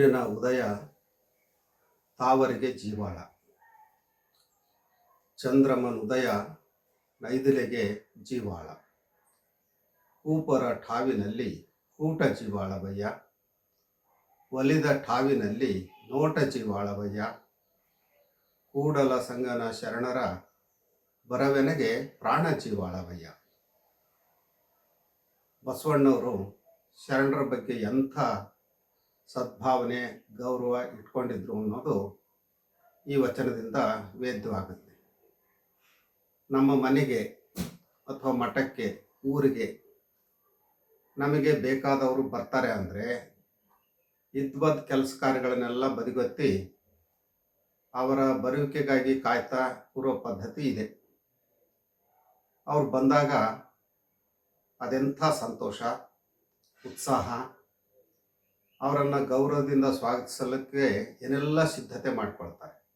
ಸೂರ್ಯನ ಉದಯ ತಾವರಿಗೆ ಜೀವಾಳ. ಚಂದ್ರಮನ ಉದಯ ನೈದಿಲೆಗೆ ಜೀವಾಳ. ಕೂಪರ ಠಾವಿನಲ್ಲಿ ಕೂಟ ಜೀವಾಳವಯ್ಯ ಒಲಿದ ಠಾವಿನಲ್ಲಿ ನೋಟ ಜೀವಾಳವಯ್ಯ ಕೂಡಲ ಸಂಗನ ಶರಣರ ಬರವೆನಗೆ ಪ್ರಾಣ ಜೀವಾಳವಯ್ಯ ಬಸವಣ್ಣವರು ಶರಣರ ಬಗ್ಗೆ ಎಂಥ ಸದ್ಭಾವನೆ, ಗೌರವ ಇಟ್ಕೊಂಡಿದ್ರು ಅನ್ನೋದು ಈ ವಚನದಿಂದ ವೇದ್ಯವಾಗುತ್ತೆ. ನಮ್ಮ ಮನೆಗೆ ಅಥವಾ ಮಠಕ್ಕೆ, ಊರಿಗೆ ನಮಗೆ ಬೇಕಾದವರು ಬರ್ತಾರೆ ಅಂದರೆ ಇದ್ಬದ್ ಕೆಲಸ ಕಾರ್ಯಗಳನ್ನೆಲ್ಲ ಬದಿಗೊತ್ತಿ ಅವರ ಬರುವಿಕೆಗಾಗಿ ಕಾಯ್ತಾ ಕೂರೋ ಪದ್ಧತಿ ಇದೆ. ಅವ್ರು ಬಂದಾಗ ಅದೆಂಥ ಸಂತೋಷ, ಉತ್ಸಾಹ ಅವರನ್ನು ಗೌರವದಿಂದ ಸ್ವಾಗತಿಸಲಿಕ್ಕೆ ಏನೆಲ್ಲ ಸಿದ್ಧತೆ ಮಾಡಿಕೊಳ್ತಾರೆ.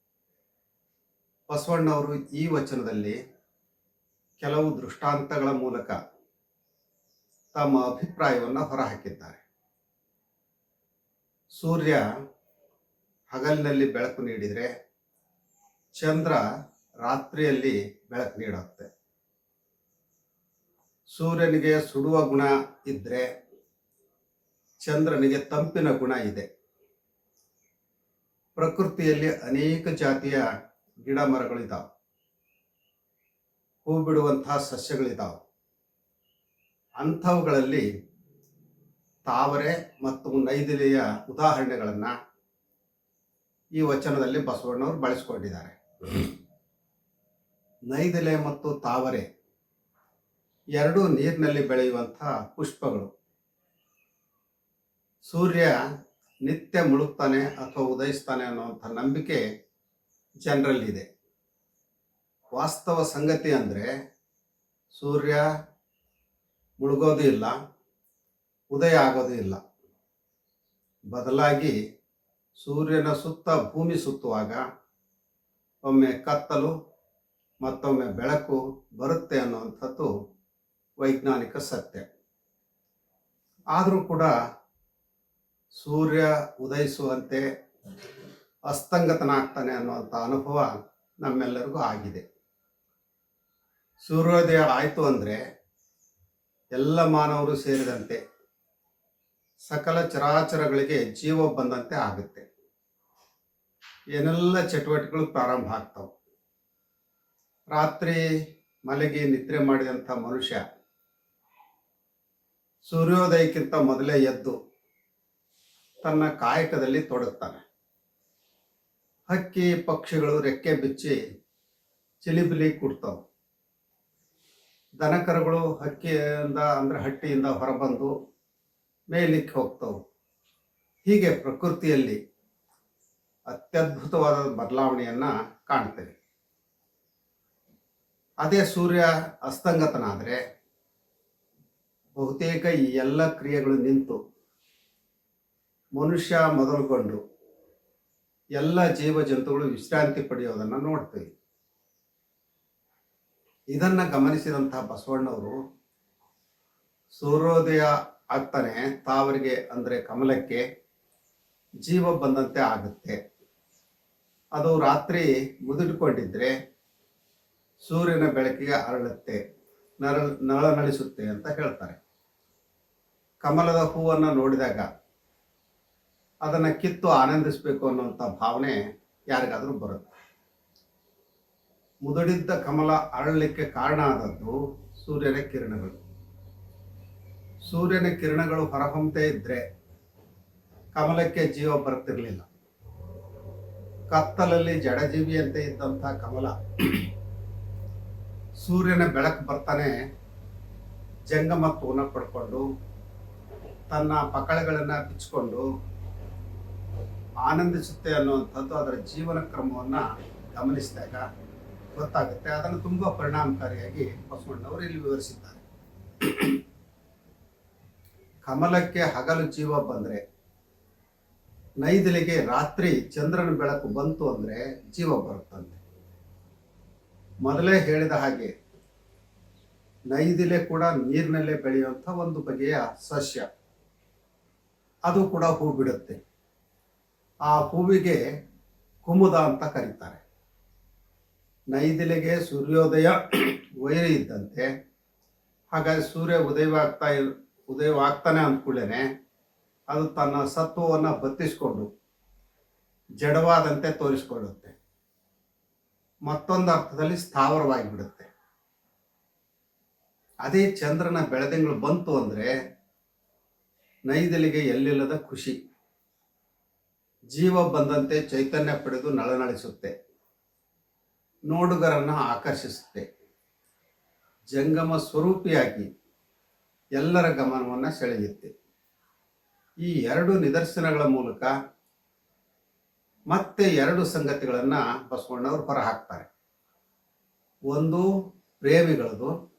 ಬಸವಣ್ಣವರು ಈ ವಚನದಲ್ಲಿ ಕೆಲವು ದೃಷ್ಟಾಂತಗಳ ಮೂಲಕ ತಮ್ಮ ಅಭಿಪ್ರಾಯವನ್ನು ಹೊರಹಾಕಿದ್ದಾರೆ. ಸೂರ್ಯ ಹಗಲಿನಲ್ಲಿ ಬೆಳಕು ನೀಡಿದರೆ ಚಂದ್ರ ರಾತ್ರಿಯಲ್ಲಿ ಬೆಳಕು ನೀಡುತ್ತೆ. ಸೂರ್ಯನಿಗೆ ಸುಡುವ ಗುಣ ಇದ್ದರೆ ಚಂದ್ರನಿಗೆ ತಂಪಿನ ಗುಣ ಇದೆ. ಪ್ರಕೃತಿಯಲ್ಲಿ ಅನೇಕ ಜಾತಿಯ ಗಿಡ ಮರಗಳಿದ್ದಾವೆ ಹೂ ಬಿಡುವಂತಹ ಸಸ್ಯಗಳಿದ್ದಾವೆ ಅಂಥವುಗಳಲ್ಲಿ ತಾವರೆ ಮತ್ತು ನೈದಿಲೆಯ ಉದಾಹರಣೆಗಳನ್ನು ಈ ವಚನದಲ್ಲಿ ಬಸವಣ್ಣವರು ಬಳಸಿಕೊಂಡಿದ್ದಾರೆ. ನೈದಿಲೆ ಮತ್ತು ತಾವರೆ ಎರಡೂ ನೀರಿನಲ್ಲಿ ಬೆಳೆಯುವಂಥ ಪುಷ್ಪಗಳು. ಸೂರ್ಯ ನಿತ್ಯ ಮುಳುಗ್ತಾನೆ ಅಥವಾ ಉದಯಿಸ್ತಾನೆ ಅನ್ನುವಂಥ ನಂಬಿಕೆ ಜನರಲ್ಲಿದೆ. ವಾಸ್ತವ ಸಂಗತಿ ಅಂದರೆ ಸೂರ್ಯ ಮುಳುಗೋದು ಇಲ್ಲ, ಉದಯ ಆಗೋದು ಇಲ್ಲ. ಬದಲಾಗಿ ಸೂರ್ಯನ ಸುತ್ತ ಭೂಮಿ ಸುತ್ತುವಾಗ ಒಮ್ಮೆ ಕತ್ತಲು, ಮತ್ತೊಮ್ಮೆ ಬೆಳಕು ಬರುತ್ತೆ ಅನ್ನುವಂಥದ್ದು ವೈಜ್ಞಾನಿಕ ಸತ್ಯ. ಆದರೂ ಕೂಡ ಸೂರ್ಯ ಉದಯಿಸುವಂತೆ ಅಸ್ತಂಗತನಾಗ್ತಾನೆ ಅನ್ನುವಂಥ ಅನುಭವ ನಮ್ಮೆಲ್ಲರಿಗೂ ಆಗಿದೆ. ಸೂರ್ಯೋದಯ ಆಯಿತು ಅಂದರೆ ಎಲ್ಲ ಮಾನವರು ಸೇರಿದಂತೆ ಸಕಲ ಚರಾಚರಗಳಿಗೆ ಜೀವ ಬಂದಂತೆ ಆಗುತ್ತೆ. ಏನೆಲ್ಲ ಚಟುವಟಿಕೆಗಳು ಪ್ರಾರಂಭ ಆಗ್ತವೆ. ರಾತ್ರಿ ಮಲಗಿ ನಿದ್ರೆ ಮಾಡಿದಂಥ ಮನುಷ್ಯ ಸೂರ್ಯೋದಯಕ್ಕಿಂತ ಮೊದಲೇ ಎದ್ದು ತನ್ನ ಕಾಯಕದಲ್ಲಿ ತೊಡಗ್ತಾನೆ. ಹಕ್ಕಿ ಪಕ್ಷಿಗಳು ರೆಕ್ಕೆ ಬಿಚ್ಚಿ ಚಿಲಿಬಿಲಿ ಕುಡ್ತಾವೆ. ದನಕರುಗಳು ಹಕ್ಕಿಯಿಂದ ಅಂದರೆ ಹಟ್ಟಿಯಿಂದ ಹೊರಬಂದು ಮೇಲಿಕ್ಕೆ ಹೋಗ್ತವೆ. ಹೀಗೆ ಪ್ರಕೃತಿಯಲ್ಲಿ ಅತ್ಯದ್ಭುತವಾದ ಬದಲಾವಣೆಯನ್ನು ಕಾಣ್ತೇವೆ. ಅದೇ ಸೂರ್ಯ ಅಸ್ತಂಗತನಾದರೆ ಬಹುತೇಕ ಈ ಎಲ್ಲ ಕ್ರಿಯೆಗಳು ನಿಂತು ಮನುಷ್ಯ ಮೊದಲುಗೊಂಡು ಎಲ್ಲ ಜೀವ ಜಂತುಗಳು ವಿಶ್ರಾಂತಿ ಪಡೆಯೋದನ್ನು ನೋಡ್ತೀವಿ. ಇದನ್ನ ಗಮನಿಸಿದಂತಹ ಬಸವಣ್ಣವರು, ಸೂರ್ಯೋದಯ ಆಗ್ತಾನೆ, ತಾವರಿಗೆ ಅಂದರೆ ಕಮಲಕ್ಕೆ ಜೀವ ಬಂದಂತೆ ಆಗುತ್ತೆ. ಅದು ರಾತ್ರಿ ಮುದುಡಿಕೊಂಡಿದ್ರೆ ಸೂರ್ಯನ ಬೆಳಕಿಗೆ ಅರಳುತ್ತೆ ನರ ನಳನಳಿಸುತ್ತೆ ಅಂತ ಹೇಳ್ತಾರೆ. ಕಮಲದ ಹೂವನ್ನು ನೋಡಿದಾಗ ಅದನ್ನು ಕಿತ್ತು ಆನಂದಿಸಬೇಕು ಅನ್ನುವಂಥ ಭಾವನೆ ಯಾರಿಗಾದರೂ ಬರುತ್ತೆ. ಮುದುಡಿದ್ದ ಕಮಲ ಅರಳಲಿಕ್ಕೆ ಕಾರಣ ಆದದ್ದು ಸೂರ್ಯನ ಕಿರಣಗಳು. ಸೂರ್ಯನ ಕಿರಣಗಳು ಹೊರಹೊಮ್ಮತೆ ಇದ್ರೆ ಕಮಲಕ್ಕೆ ಜೀವ ಬರ್ತಿರಲಿಲ್ಲ. ಕತ್ತಲಲ್ಲಿ ಜಡಜೀವಿಯಂತೆ ಇದ್ದಂಥ ಕಮಲ ಸೂರ್ಯನ ಬೆಳಕು ಬರ್ತಾನೆ ಜಂಗಮತ್ವವನ್ನು ಪಡ್ಕೊಂಡು ತನ್ನ ಪಕಳೆಗಳನ್ನು ಬಿಚ್ಚಿಕೊಂಡು ಆನಂದಿಸುತ್ತೆ ಅನ್ನುವಂಥದ್ದು ಅದರ ಜೀವನ ಕ್ರಮವನ್ನು ಗಮನಿಸಿದಾಗ ಗೊತ್ತಾಗುತ್ತೆ. ಅದನ್ನು ತುಂಬ ಪರಿಣಾಮಕಾರಿಯಾಗಿ ಬಸವಣ್ಣವರು ಇಲ್ಲಿ ವಿವರಿಸಿದ್ದಾರೆ. ಕಮಲಕ್ಕೆ ಹಗಲು ಜೀವ ಬಂದರೆ, ನೈದಿಲಿಗೆ ರಾತ್ರಿ ಚಂದ್ರನ ಬೆಳಕು ಬಂತು ಅಂದರೆ ಜೀವ ಬರುತ್ತಂತೆ. ಮೊದಲೇ ಹೇಳಿದ ಹಾಗೆ, ನೈದಿಲೆ ಕೂಡ ನೀರಿನಲ್ಲೇ ಬೆಳೆಯುವಂಥ ಒಂದು ಬಗೆಯ ಸಸ್ಯ. ಅದು ಕೂಡ ಹೂ ಬಿಡುತ್ತೆ ಆ ಹೂವಿಗೆ ಕುಮುದ ಅಂತ ಕರೀತಾರೆ. ನೈದಿಲೆಗೆ ಸೂರ್ಯೋದಯ ವೈರಿ ಇದ್ದಂತೆ, ಹಾಗಾಗಿ ಸೂರ್ಯ ಉದಯವಾಗ್ತಾ ಉದಯವಾಗ್ತಾನೆ ಅಂದ್ಕೊಳ್ಳೇನೆ ಅದು ತನ್ನ ಸತ್ವವನ್ನು ಬತ್ತಿಸ್ಕೊಂಡು, ಜಡವಾದಂತೆ ತೋರಿಸ್ಕೊಳ್ಳುತ್ತೆ. ಮತ್ತೊಂದು ಅರ್ಥದಲ್ಲಿ ಸ್ಥಾವರವಾಗಿ ಬಿಡುತ್ತೆ ಅದೇ ಚಂದ್ರನ ಬೆಳದಿಂಗಳು ಬಂತು ಅಂದರೆ ನೈದಲಿಗೆ ಎಲ್ಲಿಲ್ಲದ ಖುಷಿ. ಜೀವ ಬಂದಂತೆ ಚೈತನ್ಯ ಪಡೆದು ನಳನಳಿಸುತ್ತೆ. ನೋಡುಗರನ್ನು ಆಕರ್ಷಿಸುತ್ತೆ. ಜಂಗಮ ಸ್ವರೂಪಿಯಾಗಿ ಎಲ್ಲರ ಗಮನವನ್ನು ಸೆಳೆಯುತ್ತೆ. ಈ ಎರಡು ನಿದರ್ಶನಗಳ ಮೂಲಕ ಮತ್ತೆ ಎರಡು ಸಂಗತಿಗಳನ್ನು ಬಸವಣ್ಣವರು ಹೊರಹಾಕ್ತಾರೆ. ಒಂದು ಪ್ರೇಮಿಗಳದು,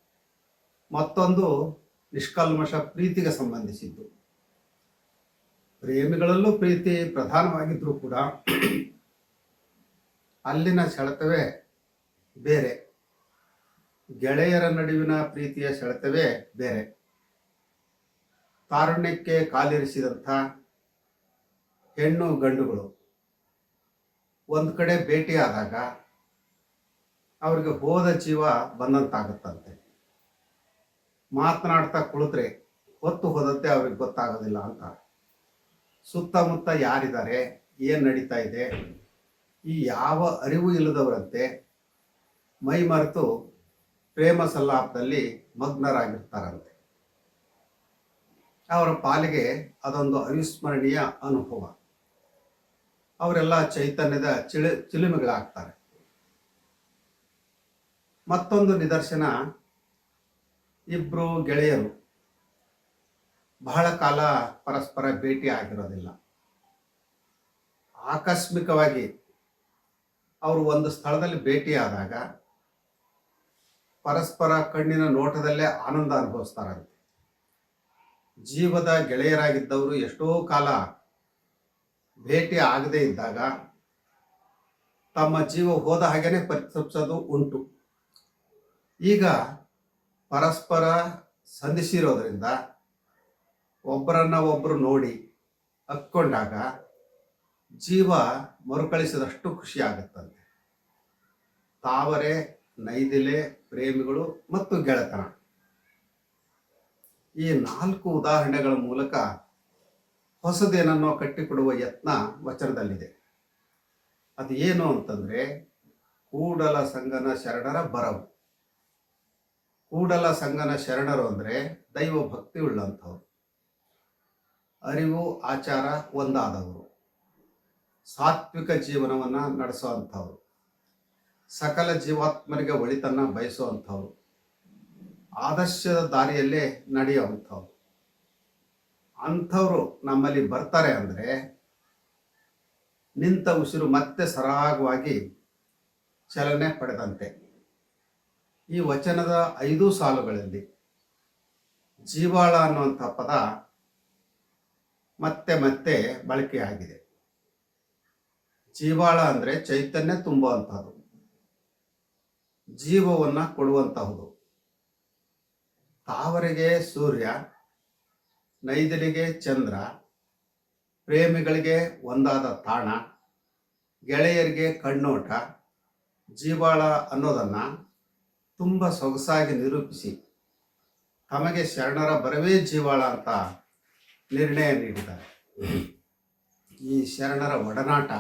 ಮತ್ತೊಂದು ನಿಷ್ಕಲ್ಮಶ ಪ್ರೀತಿಗೆ ಸಂಬಂಧಿಸಿದ್ದು. ಪ್ರೇಮಿಗಳಲ್ಲೂ ಪ್ರೀತಿ ಪ್ರಧಾನವಾಗಿದ್ದರೂ ಕೂಡ ಅಲ್ಲಿನ ಸೆಳೆತವೇ ಬೇರೆ. ಗೆಳೆಯರ ನಡುವಿನ ಪ್ರೀತಿಯ ಸೆಳೆತವೇ ಬೇರೆ. ತಾರುಣ್ಯಕ್ಕೆ ಕಾಲಿರಿಸಿದಂಥ ಹೆಣ್ಣು ಗಂಡುಗಳು ಒಂದು ಕಡೆ ಭೇಟಿಯಾದಾಗ ಅವ್ರಿಗೆ ಹೋದ ಜೀವ ಬಂದಂತಾಗುತ್ತಂತೆ. ಮಾತನಾಡ್ತಾ ಕುಳಿತರೆ ಹೊತ್ತು ಹೋದಂತೆ ಅವ್ರಿಗೆ ಗೊತ್ತಾಗೋದಿಲ್ಲ ಅಂತ. ಸುತ್ತಮುತ್ತ ಯಾರಿದ್ದಾರೆ, ಏನು ನಡೀತಾ ಇದೆ, ಈ ಯಾವ ಅರಿವು ಇಲ್ಲದವರಂತೆ ಮೈ ಮರೆತು ಪ್ರೇಮ ಸಲ್ಲಾಪದಲ್ಲಿ ಮಗ್ನರಾಗಿರ್ತಾರಂತೆ. ಅವರ ಪಾಲಿಗೆ ಅದೊಂದು ಅವಿಸ್ಮರಣೀಯ ಅನುಭವ. ಅವರೆಲ್ಲ ಚೈತನ್ಯದ ಚಿಳಿ, ಚಿಲುಮೆಗಳಾಗ್ತಾರೆ. ಮತ್ತೊಂದು ನಿದರ್ಶನ ಇಬ್ರು ಗೆಳೆಯರು. ಬಹಳ ಕಾಲ ಪರಸ್ಪರ ಭೇಟಿ ಆಗಿರೋದಿಲ್ಲ. ಆಕಸ್ಮಿಕವಾಗಿ ಅವರು ಒಂದು ಸ್ಥಳದಲ್ಲಿ ಭೇಟಿಯಾದಾಗ ಪರಸ್ಪರ ಕಣ್ಣಿನ ನೋಟದಲ್ಲೇ ಆನಂದ ಅನುಭವಿಸ್ತಾರಂತೆ. ಜೀವದ ಗೆಳೆಯರಾಗಿದ್ದವರು ಎಷ್ಟೋ ಕಾಲ ಭೇಟಿ ಆಗದೇ ಇದ್ದಾಗ ತಮ್ಮ ಜೀವ ಹೋದ ಹಾಗೇನೆ ಪರಿತಪಿಸೋದು ಉಂಟು. ಈಗ ಪರಸ್ಪರ ಸಂಧಿಸಿರೋದ್ರಿಂದ ಒಬ್ಬರನ್ನ ಒಬ್ಬರು ನೋಡಿ ಅಕ್ಕೊಂಡಾಗ ಜೀವ ಮರುಕಳಿಸಿದಷ್ಟು ಖುಷಿ ಆಗುತ್ತಂತೆ. ತಾವರೆ, ನೈದಿಲೆ, ಪ್ರೇಮಿಗಳು ಮತ್ತು ಗೆಳೆತನ. ಈ ನಾಲ್ಕು ಉದಾಹರಣೆಗಳ ಮೂಲಕ ಹೊಸದೇನನ್ನೋ ಕಟ್ಟಿಕೊಡುವ ಯತ್ನ ವಚನದಲ್ಲಿದೆ. ಅದು ಏನು ಅಂತಂದ್ರೆ, ಕೂಡಲ ಸಂಗನ ಶರಣರ ಬರವು. ಕೂಡಲ ಸಂಗನ ಶರಣರು ಅಂದ್ರೆ ದೈವ ಭಕ್ತಿ ಉಳ್ಳಂಥವ್ರು ಅರಿವು, ಆಚಾರ ಒಂದಾದವರು. ಸಾತ್ವಿಕ ಜೀವನವನ್ನ ನಡೆಸುವಂಥವ್ರು. ಸಕಲ ಜೀವಾತ್ಮರಿಗೆ ಒಳಿತನ್ನ ಬಯಸುವಂಥವ್ರು. ಆದರ್ಶದ ದಾರಿಯಲ್ಲೇ ನಡೆಯುವಂಥವ್ರು. ಅಂಥವರು ನಮ್ಮಲ್ಲಿ ಬರ್ತಾರೆ ಅಂದರೆ ನಿಂತ ಉಸಿರು ಮತ್ತೆ ಸರಾಗವಾಗಿ ಚಲನೆ ಪಡೆದಂತೆ. ಈ ವಚನದ ಐದು ಸಾಲುಗಳಲ್ಲಿ ಜೀವಾಳ ಅನ್ನುವಂಥ ಪದ ಮತ್ತೆ ಮತ್ತೆ ಬಳಕೆಯಾಗಿದೆ ಜೀವಾಳ ಅಂದರೆ ಚೈತನ್ಯ ತುಂಬುವಂಥದ್ದು ಜೀವವನ್ನು ಕೊಡುವಂತಹುದು ತಾವರಿಗೆ ಸೂರ್ಯ, ನೈದಲಿಗೆ ಚಂದ್ರ, ಪ್ರೇಮಿಗಳಿಗೆ ಒಂದಾದ ತಾಣ, ಗೆಳೆಯರಿಗೆ ಕಣ್ಣೋಟ, ಜೀವಾಳ ಅನ್ನೋದನ್ನು ತುಂಬ ಸೊಗಸಾಗಿ ನಿರೂಪಿಸಿ, ತಮಗೆ ಶರಣರ ಬರವೇ ಜೀವಾಳ ಅಂತ ನಿರ್ಣಯ ನೀಡಿದ್ದಾರೆ. ಈ ಶರಣರ ಒಡನಾಟ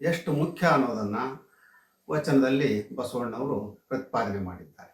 ಎಷ್ಟು ಮುಖ್ಯ ಅನ್ನೋದನ್ನು ವಚನದಲ್ಲಿ ಬಸವಣ್ಣವರು ಪ್ರತಿಪಾದನೆ ಮಾಡಿದ್ದಾರೆ.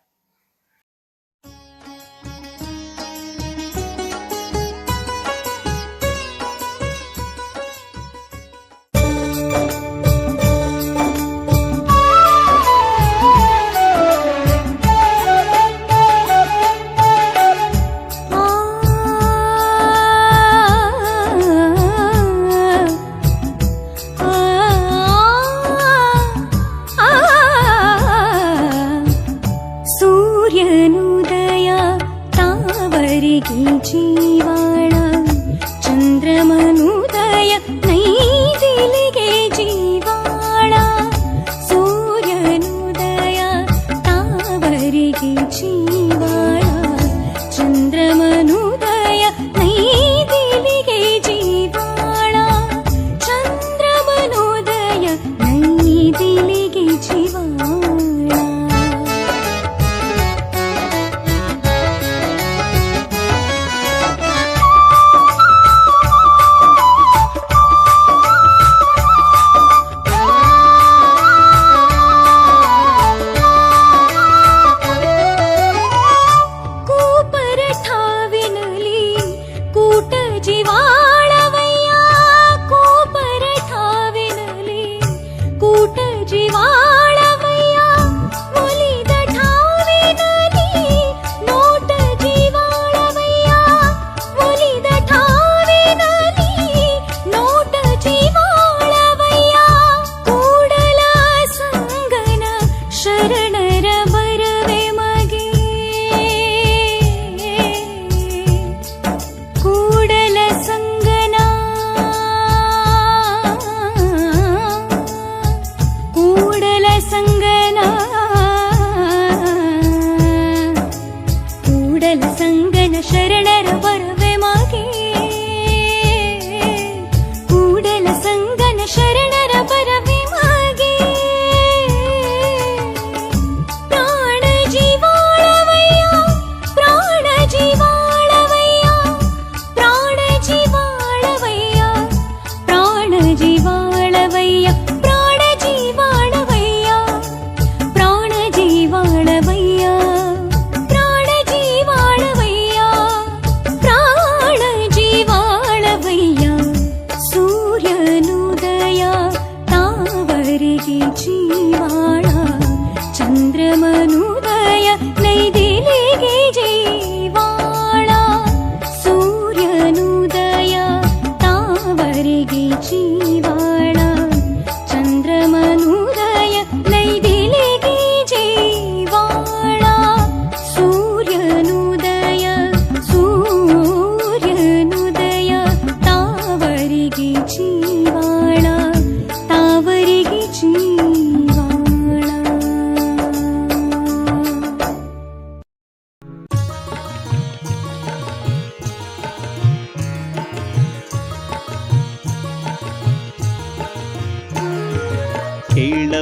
ರಮನು